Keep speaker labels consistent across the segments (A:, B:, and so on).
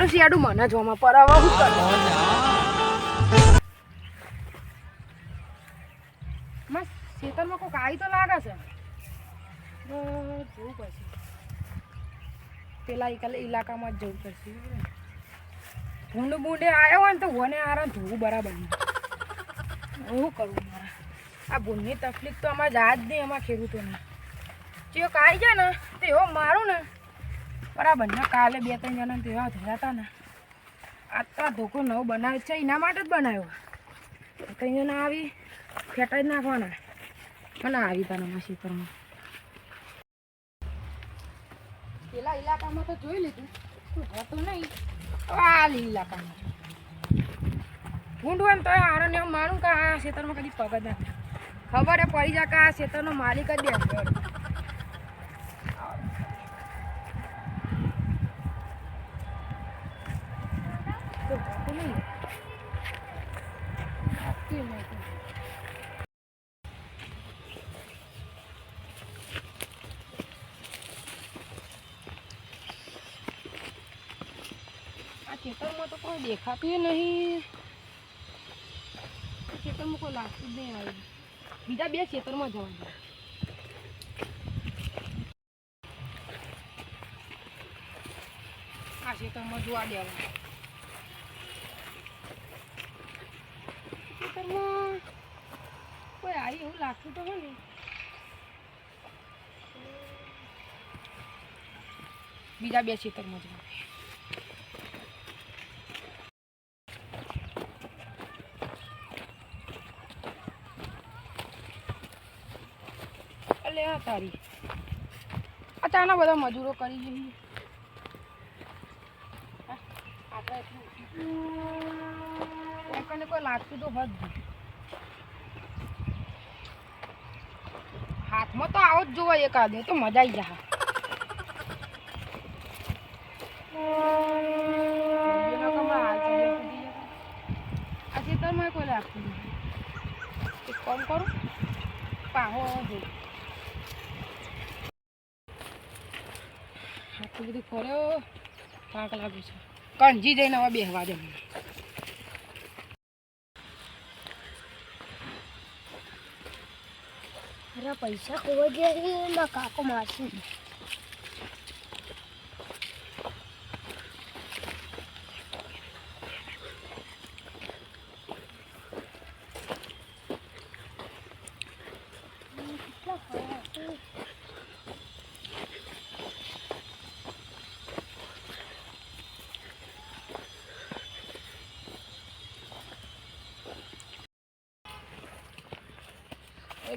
A: મારું શિયાળું મને જોમાં પર હવે હું કરું માં ખેતરમાં કોઈક આવી તો લાગે છે. પડશે. પેલા ઇકા- ઇલાકામાં જ જવું પડશે. ભૂંડ આવ્યો હોય ને તો વને આરા ધોવું બરાબર હું કરું મારા. આ ભૂંડની તકલીફ તો અમારે જાત નહીં અમારા ખેડૂતોને. જો કાઈ જાય ને, તો એવો મારું ને. બરાબર ને કાલે બે ત્રણ જણા તેવા થયા હતા ને. આટલા ધોકો નવો બનાવે છે, એના માટે જ બનાવ્યો. ત્રણ જણા આવી ફેટા જ નાખવાના. મને આવી તા માસી શીતરમાં. પેલા ઇલાકામાં તો જોઈ લીધું તું હોતું નહીં આ ઇલાકામાં ઊંડું ને તો આને એવું માનું કે આ ખેતરમાં કદી પગ જ ના ખબર પડી જાય કે આ ખેતરનો માલિક જ દે તો હોતું નહીં આપતી નહીં તો. આ ખેતરમાં તો કોઈ દેખાતું નહીં આ ખેતરમાં કોઈ લાગતું જ નહીં આવ્યું બીજા બે ખેતરમાં જવાનું આ ખેતરમાં જોવા દેવાનું ખેતરમાં કોઈ આવી એવું લાગતું તો હોય ને. બીજા બે ખેતરમાં જવાનું અલે, આ તારી. આ ચાના બધા મજૂરો કરી આપણે એટલું કોઈ લાગતું તો હોત હાથમાં તો આવો જ જોવાય એકાદ તો મજા આવી જાય આ ખેતરમાં કોઈ લાગતું નથી એક કામ પાહો જોઈ બધું ફર્યો, થાક લાગ્યું છે. કણજી જઈને હવે બેહવા દે
B: પૈસા ખોવા ગયા કાકો મારશે.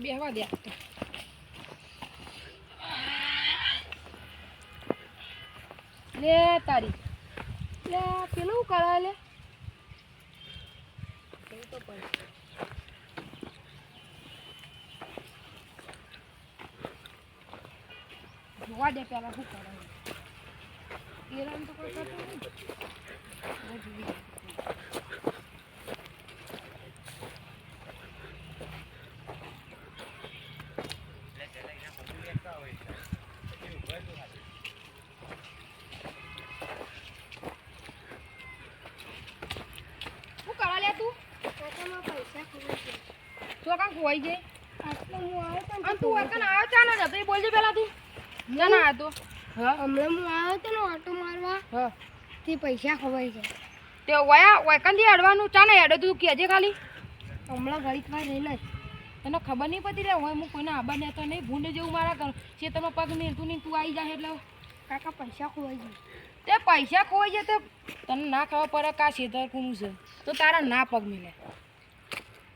A: બેહવા દે. લે તારી લે પેલું કરે લે તો પડે. જોવા દે પેલા શું કરે પેલા તો હવે જોઈ લે. શું કરે લે તું
B: કાકામાં પૈસા ખોવા ગયા
A: તો કાં ખોવાઈ જાય
B: હું આવ્યો તો
A: અને તું એકન આવ્યો ચા ના એ બોલજે પેલા તું ચા ના આવ્યો તો.
B: હમણાં હું આવ્યો ને ઓટો મારવા.
A: હા.
B: તે પૈસા ખવાઈ ગયા.
A: તે વયા વૈકનથી અડવાનું ચા ને તું કહેજે ખાલી.
B: હમણાં ઘડીક વાર રહીને
A: તને ખબર નહીં પડતી રે હોય હું કોઈને આબા ને તો નહીં ભૂંડ જેવું મારા ઘર. છે તમે પગ નીરતું નહીં તું આવી જાય એટલે.
B: કાકા પૈસા ખોવાઈ જાય
A: તે પૈસા ખોવાઈ જાય તો તને ના ખબર પડે કા ખેતર છે. તો તારા ના પગ મિલે.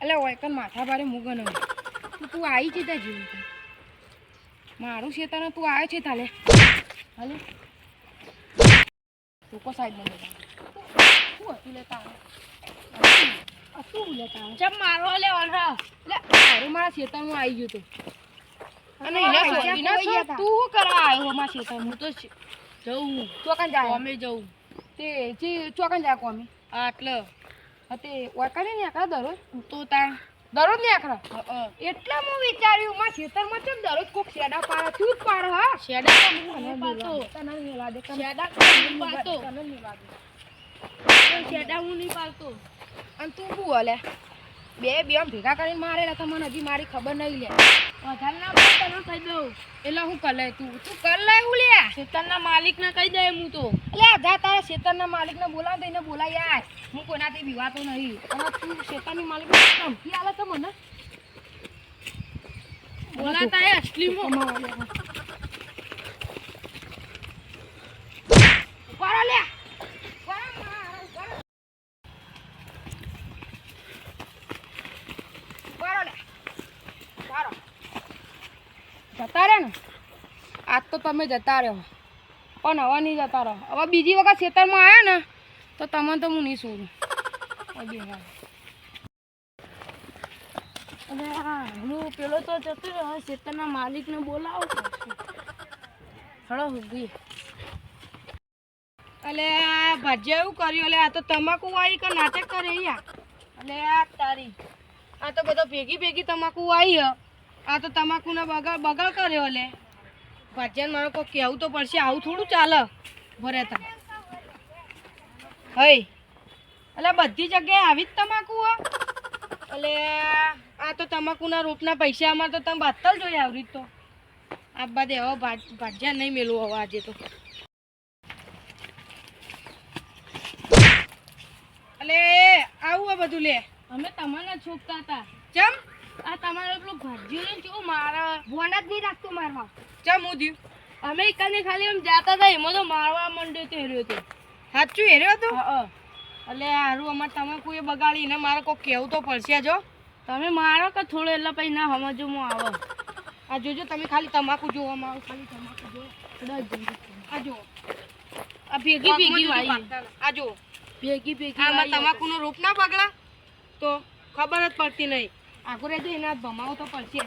A: એટલે વૈકન માથા ભારે મૂગન હોય તું તું આવી છે ત્યાં જીવું મારું છે તને તું આવે છે તાલે. હાલે. લોકો સાઈડ મને શું હતું લેતા
B: આ લેતા
A: ચમ મારો લેવાનો એટલે મારું મારા શેતાનું આવી ગયું તું. અને એના
B: તા.
A: તું શું કરવા આવ્યો મારા ખેતરમાં હું તો છે- જવું ચોકન જાય.
C: અમે જવું
A: તે ચોકન જાય કોમી.
C: આટલે.
A: તે વાકાને ને આખા દરરોજ?
C: તો તા
A: દરરોજ ને આખરા એટલે હું વિચાર્યું મારા ખેતરમાં ચમ દરરોજ કોક શેડા પાડે? તું જ પાડે હા?
C: શેડા
A: તને
C: પાતો
A: તને નહીં લાગે
C: શેડા
A: તને
C: પાતો
A: લાગે. તને નહીં લાગે
B: હું નહીં પાડતો.
C: અને તું શું હલે? બે બે ભેગા કરીને મારેલા તો મને હજી મારી ખબર નહીં લે.
B: વધારે ના બોલ તને કહી દઉં.
C: એટલે હું કર લે તું? તું કર લે હું લે.
B: માલિક માલિકને કહી દે હું તો.
C: એટલે જા તારા ખેતરના માલિકને બોલાવ દઈને બોલાય યાર હું કોઈનાથી વિવાતો નહીં. અને તું માલિક માલિકને ધમકી આલે તો મને.
B: બોલાતા એ અસલીમાં
C: કરો લે. ઊભા રહો લે. ઊભા રહો, મારા, ઊભા રહો. ઊભા રહો લે. ઊભા રહો. જતા રહે ને આજ તો તમે જતા રહ્યો. પણ હવે નહીં જતા રહો હવે બીજી વખત ખેતરમાં આવ્યા ને તો તમને તો હું નહીં છોડું.
B: હું. પેલો તો જતો રહ્યો. ખેતરના માલિકને બોલાવો
C: હળો હુગી અલે ભાજ્યા એવું કર્યું. અલે આ તો તમાકુ આવી કે નાટક કરે અહીંયા? અલે આ તારી. આ તો બધો ભેગી ભેગી તમાકુ હ. આ તો તમાકુનો બગાડ બગાડ કર્યો અલે. ભાજ્યાને મારે કોઈ કહેવું તો પડશે આવું થોડું ચાલે. ભરે તમે હઈ. એટલે બધી જગ્યાએ આવી જ તમાકુ હ. અલે આ તો તમાકુના રોપના પૈસા અમારે તો તમે બાતલ જોઈએ આવી તો. આ બાદ હવે ભાજ- ભાજ્યા નહીં મેલું હવે આજે તો. અલે આવું આ બધું લે.
B: અમે તમને છોકતા હતા.
C: ચમ?
B: આ તમારો પેલું ભાજ્યો ને કેવો મારા ભોંડા જ નહીં રાખતો મારવા.
C: ચમ હું થયું?
B: અમે એકને ખાલી એમ જાતા હતા એમાં તો મારવા મંડ્યો તો હેર્યો હતો
C: સાચું હેર્યો હતો? એટલે હારું અમારે તમે કોઈ બગાડી ને મારે કોઈ કહેવું તો પડશે જો.
B: તમે મારો કે થોડો એટલે પછી ના સમજો હું આવો.
C: આ જોજો તમે ખાલી તમાકુ જોવામાં આવો ખાલી તમાકુ જો આ જો
B: આ ભેગી ભેગી વાળી.
C: આ જો
B: ભેગી ભેગી
C: આમાં તમાકુનો રોપ ના બગડા? તો ખબર જ પડતી નહીં. આગળ રહેજો એના ભમાવો તો પડશે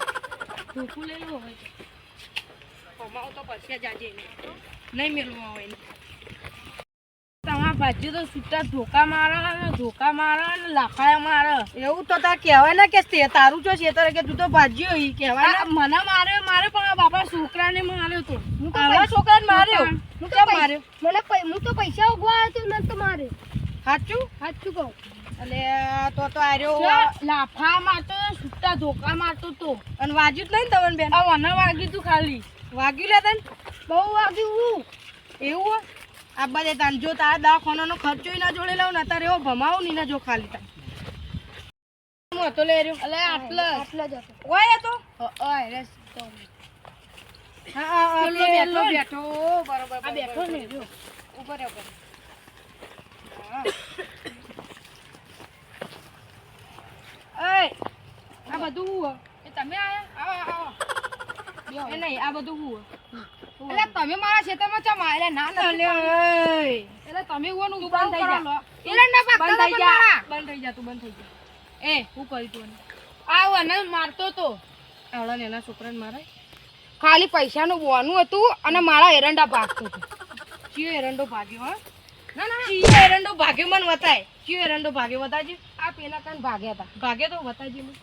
B: ભૂખું લેલું હોય.
C: ભમાવો તો પડશે જ આજે એને. નહીં મેળવું હોય એને.
B: તમારા ભાજ્યો તો છૂટા ધોકા મારે ને ધોકા મારે ને લાફાયા મારે.
C: એવું તો તાર કહેવાય ને કે તારું જો છે તારે કે તું તો ભાજ્યો ઈ કહેવાય
B: મને માર્યો મારે પણ બાપા છોકરાને માર્યો તો.
C: હું આવા છોકરાને માર્યો? હું કેમ માર્યો?
B: મને હું તો પૈસા ઉગવા હતો મને તો માર્યો.
C: સાચું
B: સાચું કહું.
C: એટલે તો તો આર્યો
B: લાફા મારતો છૂટા ધોકા મારતો તો.
C: અને વાગ્યું જ નહીં તમને બેન?
B: આ મને વાગ્યું તું ખાલી.
C: વાગ્યું લે તને?
B: બહુ વાગ્યું
C: એવું આ બધે તાન જો તારા દવાખાનાનો ખર્ચો ના જોડે લાવ ને તારે એવો ભમાવો નહીં જો ખાલી તાન. હું હતો લે રહ્યો.
B: અલે આટલો આટલો જ હતો.
C: ઓય હતો?
B: ઓય રે તો
C: હા
B: બેઠો
C: બેઠો. બરોબર
B: આ બેઠો ને
C: ઉપર ઉપર હા. એય, આ બધું હું? એ તમે આયા? આવો આવો એ નહીં આ બધું હું?
B: એટલે તમે મારા ખેતરમાં ચમ આયલા ના ના
C: ઓય.
B: એટલે તમે ઓનું
C: બંધ થઈ જા.
B: એરંડા પાકતા
C: બંધ થઈ જા. બંધ થઈ જા તું બંધ થઈ જા. એ હું કરી તું?
B: આવ અને મારતો તો.
C: આવડા ને એના છોકરાને મારે.
B: ખાલી પૈસાનું બોનું હતું અને મારા એરંડા ભાગતો હતો.
C: ચિયો એરંડો ભાગ્યો હા.
B: ના ના.
C: ચિયો એરંડો ભાગ્યો મને વતાય ચિયો એરંડો ભાગ્યો વતાજી
B: આ પેલા કાન ભાગ્યા હતા
C: ભાગે તો વતાજી મને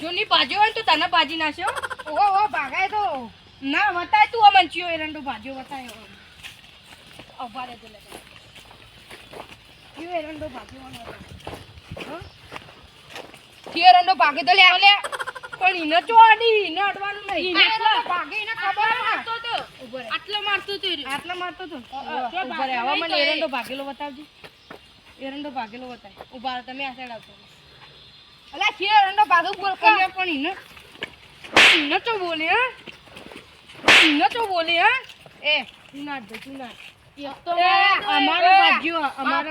C: જો ની હોય તો તને ભાજી નાખ્યો
B: ઓહો ભાગાય તો.
C: ના વતાય તું અમન ચિયો એરંડો ભાજ્યો હવે.
B: ઊભા રહેજો લે
C: એરંડો ભાજ્યો. હા?
B: એરંડો ભાગે તો લે લે.
C: પણ ઈને ચો આડી ઈને અડવાનું નહીં.
B: ઇને ભાગે ઇને ખબર
C: મારતો તો.
B: આટલો મારતો તો
C: આટલો મારતો તો.
B: ઉભરે તે ભાગેલો
C: મને એરંડો ભાગેલો બતાવજો. એરંડો ભાગેલો બતાય ઊભા તમે આ સાઈડ આવતો.
B: અલે ચિયો એરંડો ભાગો બોલ કર
C: પણ ઈને ઈને તો બોલે હા? ઈને તો બોલે હા? એ તું ના દે તું ના
B: એક તો
C: અમારો ભાગ્યો અમારો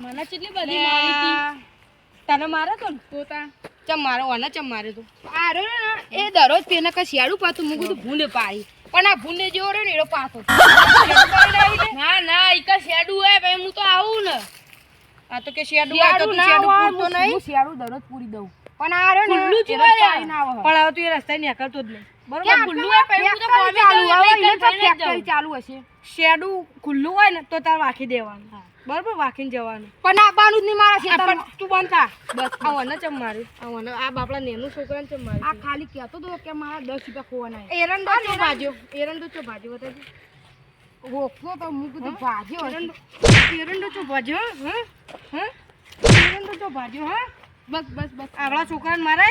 C: મને કેટલી બધી મારી હતી? તને મારે તો? ને તો તા ચમ મારો આને ચમ મારે તો?
B: આ રહ્યો ને એ દરરોજ તેના કઈ શિયાળું પાતું મૂકું તો ભૂંડે પાડી. પણ આ ભૂંડે જેવો રહ્યો ને એનો પાછો ના ના ઈ કા શેડું હે ભાઈ હું તો આવું ને.
C: આ તો કે શેડું આ તો તું શેડું પૂરતો નહીં.
B: શિયાળું દરરોજ પૂરી દઉં. પણ આ રહ્યો ને
C: ખુલ્લું
B: ના.
C: પણ હવે તું એ રસ્તે નીકળતો જ નહીં. બરોબર ખુલ્લું હોય પછી હું તો
B: ચાલુ હવે
C: એટલે
B: તો ફેક્ટરી ચાલુ હશે.
C: શેડું ખુલ્લું હોય ને તો તાર વાખી દેવાનું. બરોબર વાકીને જવાનું.
B: પણ આબાનું જ નહીં મારા
C: આ પણ તું બંધ થા. બસ આ વને ચમ માર્યું આ વને આ બાપડા નેનું છોકરાને ચમ
B: આ ખાલી કહેતો તો કે મારા દસ રૂપિયા ખોવાના
C: એરંડો ચો ભાજ્યો? એરંડો ચો ભાજ્યો બતાજી
A: ઓખો તો હું કીધું ભાજ્યો.
C: એરંડો એરંડો તો ભાજ્યો હા? હા? એરંડો તો ભાજ્યો હા?
A: બસ બસ બસ.
C: આવડા છોકરાને મારે?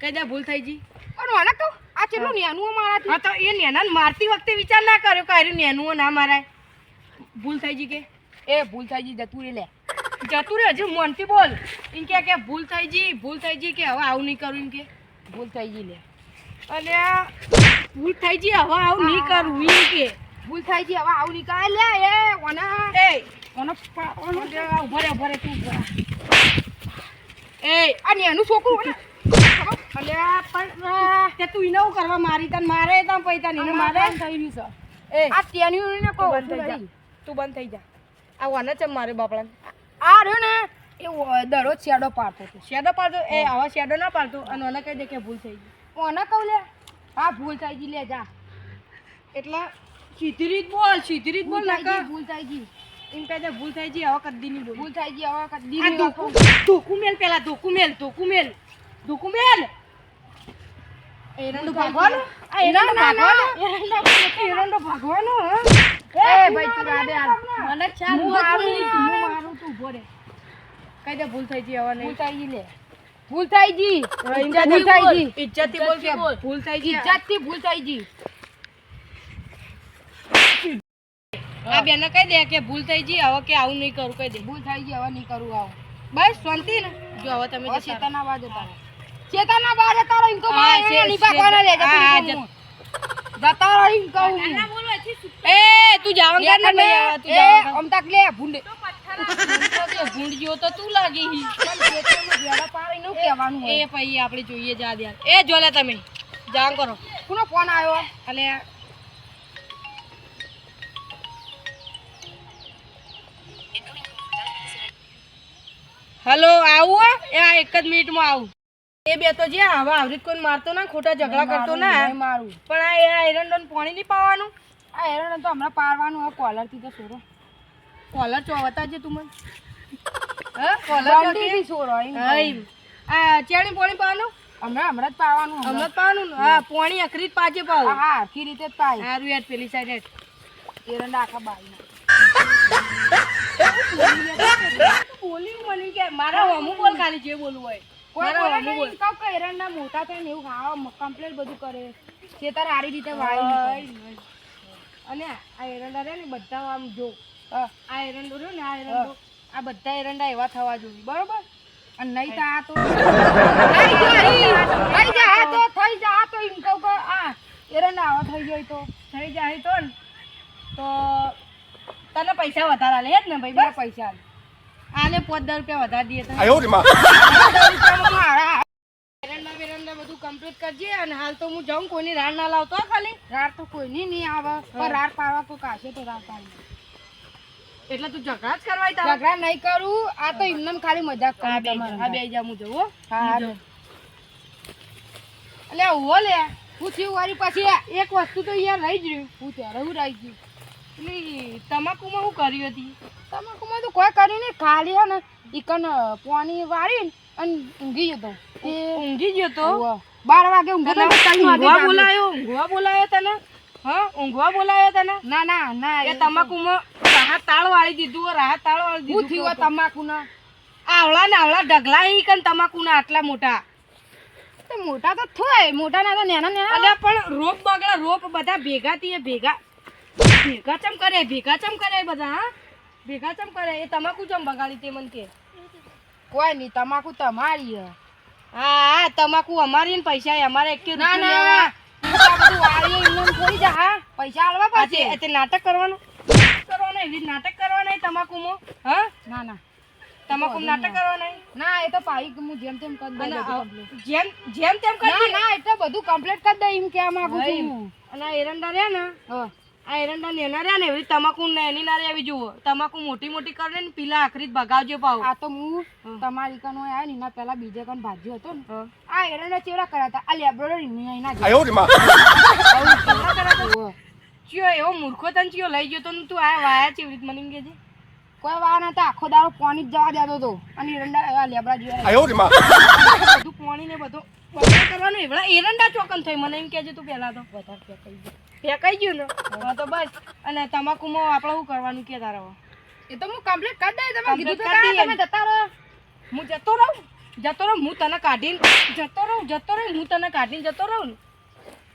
C: કઈ દે ભૂલ થઈ ગઈ
A: પણ મને તો આ કેટલું નેનું મારા મારાથી?
C: હા તો એ નેના મારતી વખતે વિચાર ના કર્યો કે અરે નેનું ના મારાય. ભૂલ થઈ ગઈ કે?
A: એ ભૂલ થઈ ગઈ જતું રે લે.
C: જતું રે હજુ મનથી બોલ. એમ કે કે ભૂલ થઈ ગઈ ભૂલ થઈ ગઈ કે હવે આવું નહીં કરું એમ કે?
A: ભૂલ થઈ ગઈ લે.
C: અને ભૂલ થઈ ગઈ હવે આવું નહીં કરું એમ કે.
A: ભૂલ થઈ ગઈ હવે આવું નહીં નીકળે લે એ ઓના.
C: એ
A: ઓનો ઓનો
C: ઊભો રે ઊભો રે તું ઊભો એ
A: અને એનું છોકરું ઓને.
C: અલ્યા પણ તે તું હું કરવા મારી તને? મારે તને પૈતા નહીં મારે?
A: થઈ રહ્યું છે.
C: એ.
A: આ તેની ને કહો
C: બંધ થઈ જા. તું બંધ થઈ જા. આ વાને ચમ મારે બાપડા
A: આ રહ્યો ને એ દરરોજ શેડો પાડતો હતો.
C: શેડો પાડતો એ આવા શેડો ના પાડતો અને મને કહી દે કે ભૂલ થઈ ગઈ.
A: ઓને કહું લે? હા ભૂલ થઈ ગઈ લે જા.
C: એટલે સીધી રીત બોલ સીધી રીત બોલ
A: ના ભૂલ થઈ ગઈ.
C: એમ કહે ભૂલ થઈ ગઈ હવે કદી નહીં બોલ.
A: ભૂલ થઈ ગઈ હવે કદી નહીં
C: ધોકું મેલ પેલા ધોકું મેલ ધોકું મેલ. ધોકું મેલ. એરંડો ભાગવાનો? એરંડો ભાગવાનો? એરંડો ભાગવાનો હા.
A: એ ભાઈ તું રાડે હાલ.
C: મને ચાલ
A: હું મારું હું મારું
C: તું ઊભો કઈ દે ભૂલ થઈ ગઈ હવે
A: ભૂલ થઈ ગઈ લે. ભૂલ થઈ ગઈ. ભૂલ થઈ
C: બોલ કે ભૂલ થઈ ગઈ.
A: ઇજ્જતથી ભૂલ થઈ ગઈ.
C: આ બેને કહી દે કે ભૂલ થઈ ગઈ હવે કે આવું નહીં કરું કહી દે.
A: ભૂલ થઈ ગઈ હવે નહીં કરું આવું.
C: બસ શાંતિ ને જો હવે તમે
A: ચેતના બાજુ તારે. ચેતના બાજુ તારો એમ તો મારે
C: છે-
A: એની પાકવાના લે જતા રહો કહું.
C: એ તું જાવન કર ને હવે તું
A: એ,
C: જાવન કર.
A: લે ભૂંડે.
C: તો ભૂંડ જેવો તો તું લાગી હી.
A: ભેળા પાડીને શું કહેવાનું
C: એ પછી આપણે જોઈએ જા દે એ જોલે તમે. જાણ કરો.
A: કોનો ફોન આવ્યો?
C: અલે હલો આવું એ આ એક જ મિનિટમાં આવું. એ બે તો જે હવે આવરીત કોઈ મારતો ના ખોટા ઝઘડા કરતો ના.
A: મારું.
C: પણ આ એ આયરન ડોન પાણી નહીં પાવાનું?
A: આ હેરણ તો હમણાં પાડવાનું હોય કોલરથી તો સોરો
C: કોલર ચોવતા છે તું મને. હા?
A: કોલરથી સોરો એમ.
C: આ ચેણી પોણી પાવાનું?
A: હમણાં હમણાં જ પાવાનું
C: હમણાં. જ પાવાનું હા પોણી અખરી જ પાજે પાવ.
A: હા આખી રીતે જ પાય.
C: હારું યાર પેલી સાઈડ
A: એરંડા આખા બાઈ
C: બોલી મને કે મારા હમું બોલ ખાલી જે બોલવું હોય. મારા
A: બોલે
C: બોલ.
A: એરંડા મોટા થાય ને એવું ખાવા કમ્પ્લેટ બધું કરે. છે તાર સારી રીતે વાય
C: અને આ એરંડા ને બધા આમ જો આ એરંડો રહ્યો ને આ એરંડો આ બધા એરંડા એવા થવા જોઈએ બરોબર?
A: થઈ જાય તો થઈ જાય તો
C: ને. તો તને પૈસા વધારા લે જ ને ભાઈ
A: બે પૈસા
C: આને પાંચ દસ રૂપિયા વધારી દઈએ તો. કમ્પ્લીટ કરજે અને હાલ તો હું જાઉં કોઈની રાડ ના લાવતો હો ખાલી.
A: રાડ તો કોઈની નહીં આવે પણ રાડ પાડવા કોઈ કાશે તો રાડ પાડી
C: એટલે તું ઝઘડા જ કરવાય તારા?
A: ઝઘડા નહીં કરું આ તો એમને ખાલી મજાક કરું તમારે
C: આ બે જા હું જવું હા,
A: હું
C: હા. એટલે ઊભો લે.
A: હું થયું વારી પછી
C: એક વસ્તુ તો યાર રહી જ રહ્યું.
A: હું ત્યારે હું રહી ગયું.
C: એટલે તમાકુમાં હું કર્યું હતી?
A: તમાકુમાં તો કોઈ કર્યું નહીં. ખાલી હે ને ઇકન પાણી વાળી અને ઊંઘી જતો. તે
C: ઊંઘી ગયો તો
A: હોવે. બાર વાગે
C: ઊંઘવા બોલાયો? ઊંઘવા બોલાયો તને? હા? ઊંઘવા બોલાયો તને?
A: ના ના ના
C: એ તમાકુમાં રાહત તાળ વાળી દીધું રાહત તાળ વાળી દીધું
A: થયું તમાકુ ના
C: આવળા ને આવળા ઢગલા ઈ કન તમાકુના આટલા મોટા?
A: તો મોટા તો થોય મોટા ના તો નાના નાના.
C: અલ્યા પણ રોપ બગડા રોપ બધા ભેગા થી ભેગા. ભેગા ચમ કરે ભેગા ચમ કરે બધા હા? ભેગા ચમ કરે એ તમાકુ ચમ બગાડી તે મને કે?
A: કોઈ નહીં તમાકુ તમારી હે.
C: તમાકુ અમારી ને પૈસા એ અમારે એક
A: ના ના. થોડી જા હા. પૈસા આલવા પડશે.
C: તે નાટક કરવાનું. કરવાનું એવી નાટક કરવાના તમાકુમાં હા?
A: ના ના.
C: તમાકુ નાટક કરવાના
A: ના એ તો પાઈ હું જેમ તેમ કરી દઉં.
C: જેમ જેમ તેમ
A: ના
C: કરી
A: ના એટલે બધું કમ્પ્લીટ કરી દઈ એમ કહેવા માંગુ છું.
C: અને એરંડા રહ્યા ને
A: હા.
C: આ એરંડા નેના રહ્યા ને એવી તમાકુ નેની ના રહ્યા આવી જુઓ. તમાકુ મોટી મોટી કરે ને પીલા આખરી ભગાવજો પાવ
A: આ તો હું તમારી કન હોય ને એના પહેલા બીજે કન ભાજ્યો હતો ને. આ એરંડા ચેવડા કરાતા આ લેબ્રોડર
D: ઇન્ડિયા ના આવ્યો
C: ચિયો એવો મૂર્ખો તન ચિયો લઈ ગયો તો તું આ વાયા ચેવડી મને કે છે.
A: કોઈ વાર હતા. આખો દાડો પાણી જ જવા દેતો હતો. અને એરંડા લેબડા
D: જોયા
C: બધું પાણી ને બધું કરવાનું એવડા એરંડા ચોકન થઈ મને એમ કે છે તું પહેલા તો.
A: વધારે ફેંકાઈ ગયું
C: ને હા તો બસ. અને તમાકુમાં આપણે શું કરવાનું કે તારે
A: એ તો હું કમ્પ્લીટ કરી દઈ તમે કીધું તો. તમે જતા રહો.
C: હું જતો રહું? જતો રહું? હું તને કાઢીને જતો રહું જતો રહું? હું તને કાઢીને જતો રહું ને?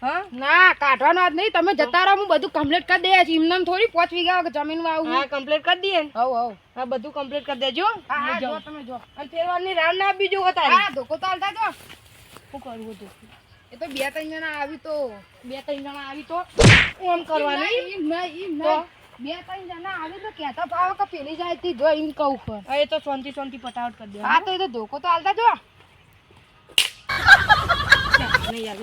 C: હા?
A: ના કાઢવાનો જ નહીં. તમે જતા રહો હું બધું કમ્પ્લીટ કરી દઈએ છીએ એમને થોડી પાંચ વીઘા જમીનમાં આવું
C: હા કમ્પ્લીટ કરી દઈએ ને.
A: હવ હવ.
C: હા બધું કમ્પ્લીટ કરી દેજો.
A: હા જો તમે જો.
C: અને ફેરવાની રામ ના આપી જો તારી.
A: હા ધોકો તો હાલતા તો
C: શું કરવું હતું
A: એ તો બે ત્રણ જણા આવી તો.
C: બે ત્રણ જણા આવી તો. એમ કરવાનું?
A: એમ નહીં, નહીં, બે ત્રણ જણા આવી તો કહેતા ભાવ કે પેલી જાય તી જો એમ કહું
C: પર એ તો શાંતિ શાંતિ પટાવટ કરી દે
A: હા તો એ તો ધોકો તો હાલતા જો.
C: નહીં યાર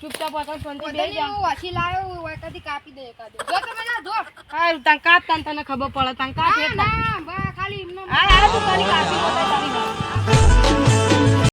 C: ચૂપચાપ પાછા શાંતિ
A: બે
C: બેસી જા
A: હું વાસી લાવ્યો હોય કાપી દે એકાદ. જો તમે ના જો.
C: હા તને કાપ તને તને ખબર પડે તને કાપ
A: ના બા ખાલી એમને
C: હા હા તું તારી કાપી લો